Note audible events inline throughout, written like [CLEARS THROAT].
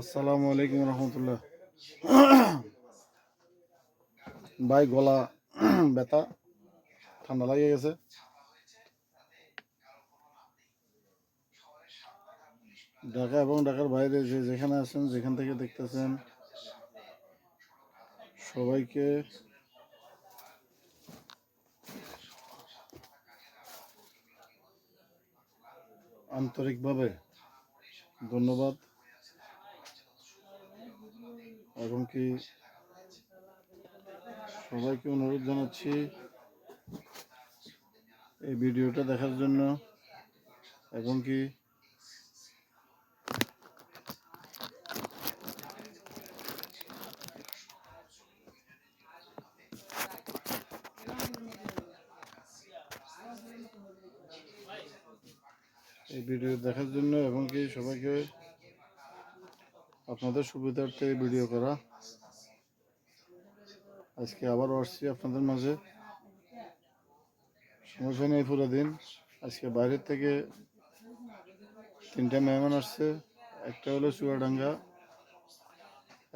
আসসালামু আলাইকুম রহমতুল্লাহ। ভাই, গলা ব্যথা, ঠান্ডা লাগিয়ে গেছে। ঢাকা এবং ঢাকার বাইরে যে যেখানে আছেন, যেখান থেকে দেখতেছেন, সবাইকে আন্তরিকভাবে ধন্যবাদ। এবং কি সবাইকে অনুরোধ জানাচ্ছি এই ভিডিওটা দেখার জন্য। এবং কি এই ভিডিও দেখার জন্য এবং কি সবাইকে আপনাদের সুবিধার্থে ভিডিও করা। আজকে আবারও আসছি আপনাদের মাঝে। সমস্যা নেই পুরো দিন আজকে বাইরের থেকে তিনটা মেহমান আসছে। একটা হলো চুয়াডাঙ্গা,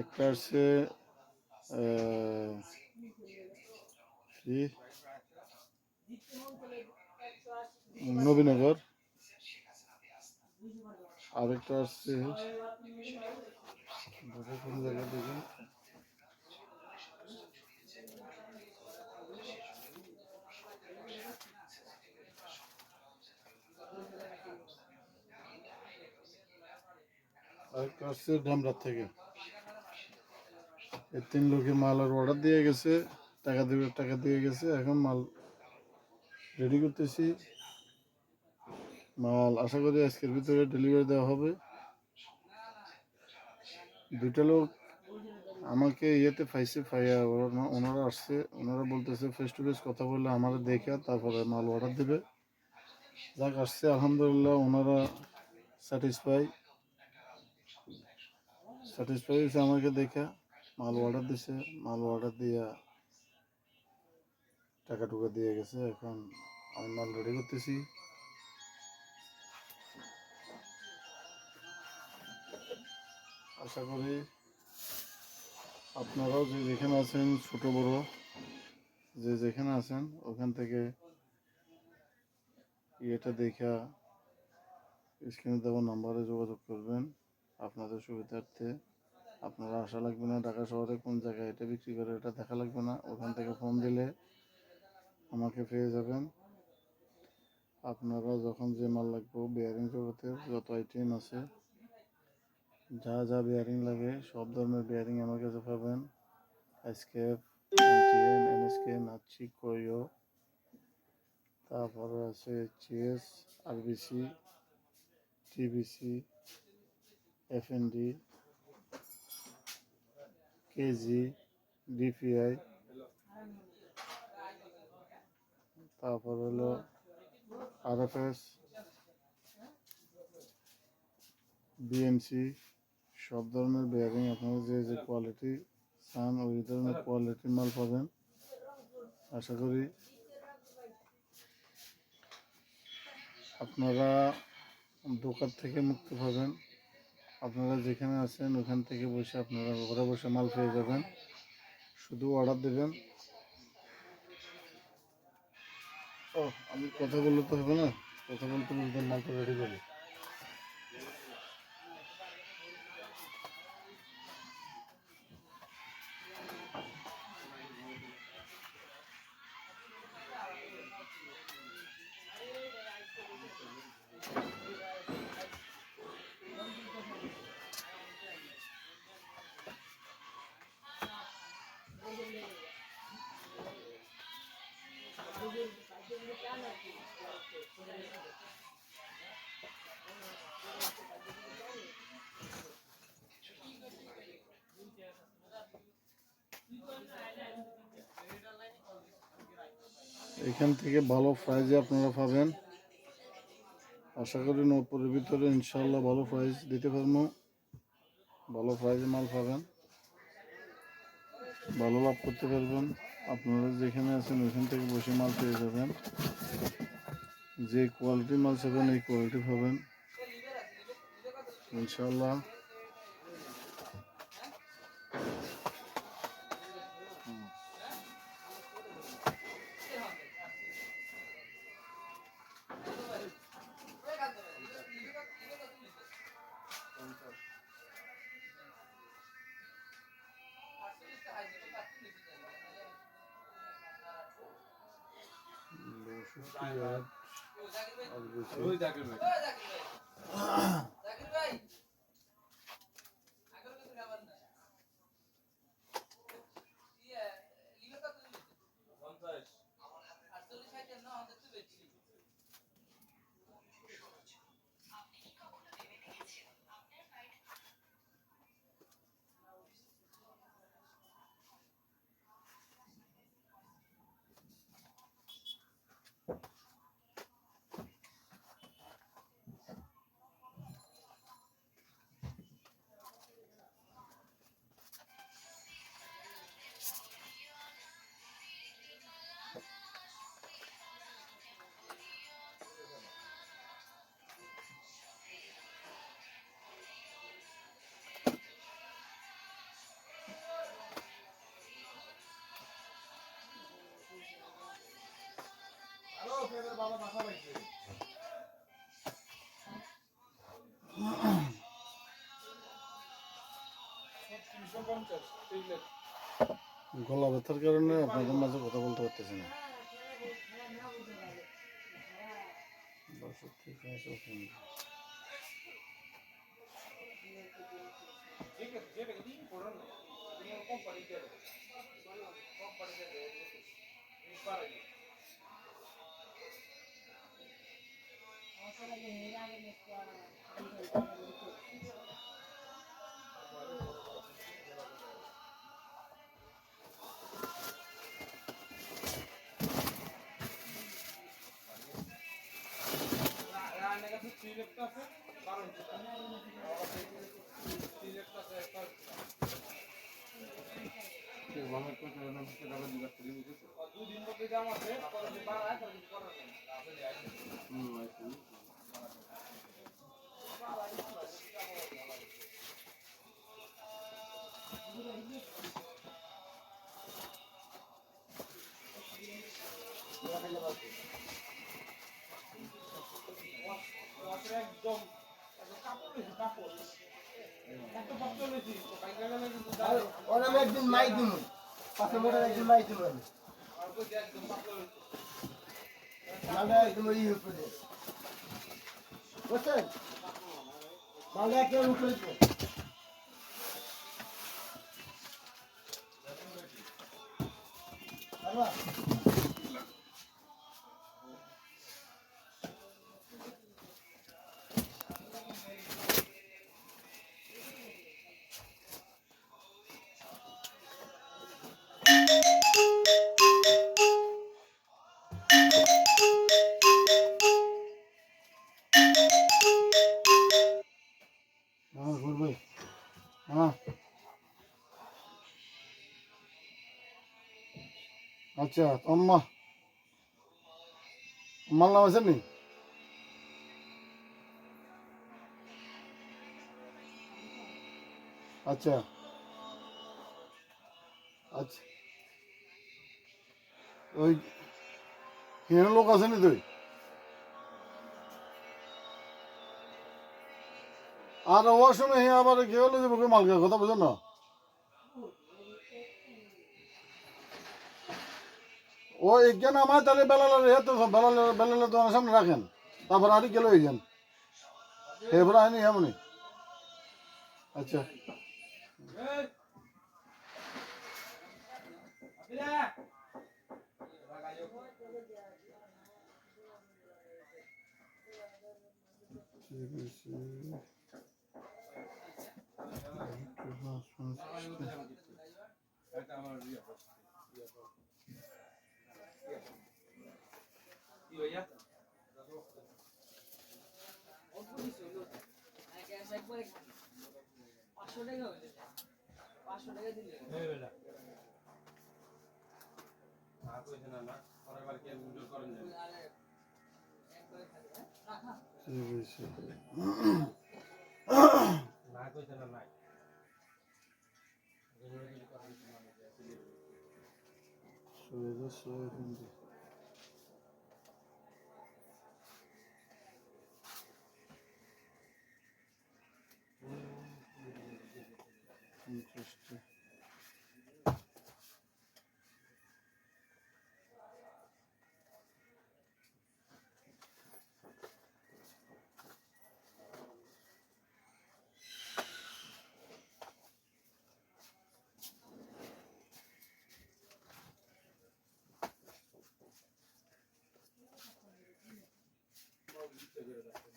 একটা আসছে নবীনগর। আরেকটা আসছে। ঢাকা কোন জায়গা দেখুন থেকে তিন লোকে মালের অর্ডার দিয়ে গেছে, টাকা দিবে, টাকা দিয়ে গেছে, এখন মাল রেডি করতেছি। মাল আশা করি আজকের ভিতরে ডেলিভারি দেওয়া হবে। দুইটা লোক আমাকে ইয়েতে পাইছে পাইয়া ওরা- ওনারা আসছে, ওনারা বলতেছে ফেস টু ফেস কথা বললে আমাদের দেখে তারপরে মাল অর্ডার দেবে। যাক, আসছে, আলহামদুলিল্লাহ, ওনারা স্যাটিসফাই স্যাটিসফাই হয়েছে আমাকে দেখে, মাল অর্ডার দিছে, মাল অর্ডার দিয়া টাকা টুকা দিয়ে গেছে, এখন আমি মাল রেডি করতেছি। আশা করি আপনারাও যে যেখানে আছেন, ছোট বড়, যে যেখানে আছেন, ওখান থেকে ইয়েটা দেখা স্ক্রিনে দেওয়া নাম্বারে যোগাযোগ করবেন আপনাদের সুবিধার্থে। আপনারা আসা লাগবে না ঢাকা শহরে কোন জায়গায় এটা বিক্রি করে, এটা দেখা লাগবে না। ওখান থেকে ফোন দিলে আমাকে পেয়ে যাবেন। আপনারা যখন যে মাল লাগবে বেয়ারিং জগতের যত আইটেম আছে যা যা বেয়ারিং লাগে, সব ধরনের বেয়ারিং আমার কাছে পাবেন। এসকেপ এনএসকে নাচি কোয়ো তারপরে আছে চিএস RBC TBC FND KG DPI তারপর হলো আরএফএস বিএমসি সব ধরনের বেয়ারিং আপনারা যে যে কোয়ালিটি চান, ওই ধরনের কোয়ালিটির মাল পাবেন। আশা করি আপনারা দোকান থেকে মুক্ত পাবেন। আপনারা যেখানে আছেন, ওখান থেকে বসে আপনারা ঘরে বসে মাল পেয়ে যাবেন। শুধু অর্ডার দেবেন। ও আমি কথা বললে তো হবে না। কথা বলতে বলতে মালটা রেডি করি এখান থেকে ভালো প্রাইজে আপনারা পাবেন। আশা করি নপুরের ভিতরে ইনশাল্লাহ ভালো প্রাইজ দিতে পারব। ভালো প্রাইজে মাল পাবেন। ভালো লাভ করতে পারবেন। আপনারা যেখানে আছেন ওইখান থেকে বসে মাল পেয়ে যাবেন। যে কোয়ালিটি মাল চাবেন, এই কোয়ালিটি পাবেন। ইনশাল্লাহ বাষট্টি [CLEARS THROAT] গলা ব্যথার কারণে আপনাদের মাঝে কথা বলতে পারতেছি না। ঠিক আছে। লেফট আছে থ্রি লেফট আছে একটা দুদিন মধ্যে দাম আছে একদিন মাই দিন পাঁচশো মোটর একদিন মাই দিন আমি। একদম ওই উপরে। বুঝছেন? মালটা একদম উপরে। হ্যাঁ ভাই হ্যাঁ আচ্ছা তোমা তোমার নাম আছে নি আচ্ছা আচ্ছা ওই হিরো লোক আছে নি তুই আর ও শুনে হে আবার কি হলো যে মুখে মালকে কথা বুঝো না? ও এখানে আমার তাহলে বেলালে রে তো বেলালে বেলালে তোমার সামনে রাখেন। তারপর আরই গেল এই যান? এরপর আইনি এমনি আচ্ছা। এই আবিরা লাগাইও এটা আমার ইয়ে কি ভাইয়া পাঁচশো টাকা হয়েছে পাঁচশো টাকা দিলে এই বেটা কি 所以这十二分钟 Teşekkür ederim.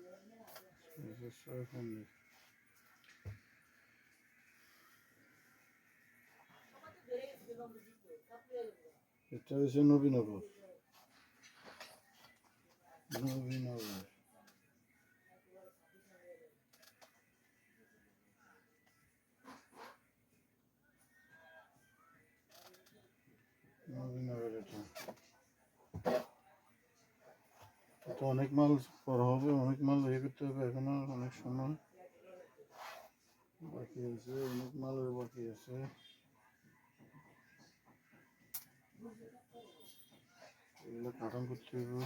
যা শুয়ে কিন্তু এটা হচ্ছে নবীনগর নবীনগর নবীনগর এটা তো অনেক মাল করা হবে, অনেক মাল ইয়ে করতে হবে, এখনও অনেক সময় বাকি আছে, অনেক মালের বাকি আছে। এগুলো করতে হবে।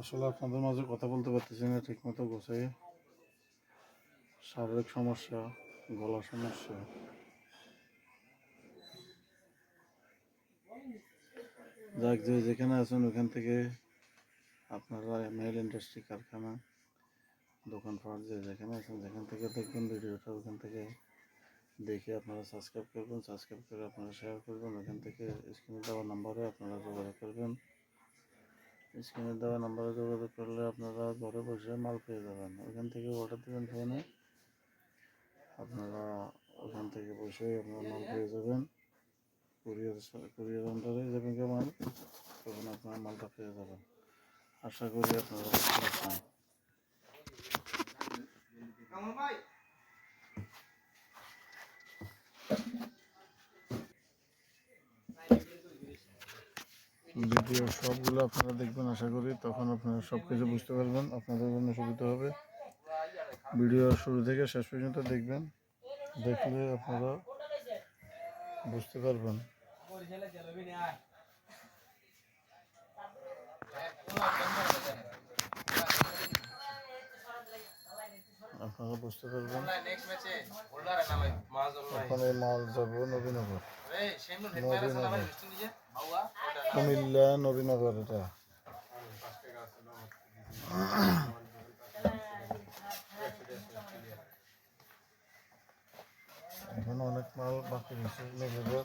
আসলে আপনাদের মাঝে কথা বলতে পারতেছি না ঠিক মতো গোছাই। শারীরিক সমস্যা, গলা সমস্যা। যাক, যে যেখানে আছেন ওখান থেকে আপনারা মেল ইন্ডাস্ট্রি কারখানা দোকানপাট যে যেখানে আছেন যেখান থেকে দেখবেন ভিডিওটা, ওখান থেকে দেখে আপনারা সাবস্ক্রাইব করবেন সাবস্ক্রাইব করে আপনারা শেয়ার করবেন, ওখান থেকে স্ক্রিনে দেওয়া নাম্বারে আপনারা যোগাযোগ করবেন। স্ক্রিনে দেওয়া নাম্বারে যোগাযোগ করলে আপনারা ঘরে বসে মাল পেয়ে যাবেন। ওখান থেকে অর্ডার দেবেন ফোনে আপনারা ওখান থেকে বসে আপনারা মাল পেয়ে যাবেন। কুরিয়ার কুরিয়ার আন্ডারে যাবেন মাল, তখন আপনারা মালটা পেয়ে যাবেন। আশা করি আপনারা ভিডিও সবগুলো আপনারা দেখবেন, আশা করি। তখন আপনারা সব কিছু বুঝতে পারবেন, আপনাদের জন্য সুবিধা হবে। ভিডিও শুরু থেকে শেষ পর্যন্ত দেখবেন, দেখলে আপনারা বুঝতে পারবেন। আপনারা বুঝতে পারবেন। এখন এই মাল যাব নবীনগর। কুমিল্লা নবীনগর এটা। এখন অনেক মাল বাকি রয়েছে নবীনগর।